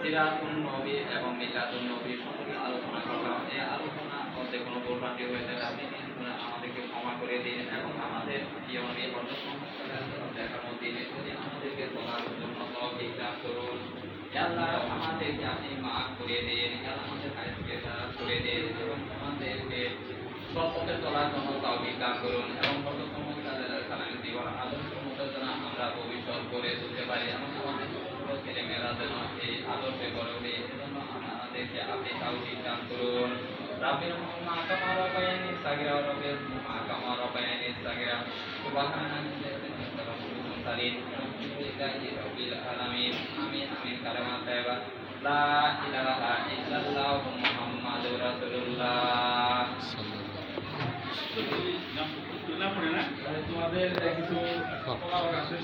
সিরাতুন নবী এবং মিলাদুন নবী সম্পর্কে আলোচনা করলাম। এই আলোচনা মধ্যে কোনো ভুলভ্রান্তি হয়ে থাকে আপনি আমাদেরকে ক্ষমা করে দিন এবং আমাদের জীবনে অন্যতম দেখানো দিনে যদি আমাদেরকে চলার জন্য তৌফিক দান করুন, আল্লাহ আমাদেরকে আপনি মাফ করে দিন আমাদের কাজকে সাহায্য করে দিন এবং আমাদেরকে সৎপথে চলার জন্য তৌফিক দান করুন এবং সর্বতম সালামের জীবন আদর্শ মতো আমরা ভবিষ্যৎ করে তুলতে পারি। এবং আমাদেরকে আপনি তৌফিক দান করুন রাব্বির মা কামা রাব্বায়ানি সাগীরা ওয়া রাব্বির মা কামা রাব্বায়ানি সাগীরা সুবহানাল্লাহি মুরসালিন আলহামদুলিল্লাহি রাব্বিল আলামিন আমিন আমিন কালামা তাইবা লা ইলাহা ইল্লাল্লাহ মুহাম্মাদুর রাসূলুল্লাহ না পড়ে না তোমাদের কিছু আছে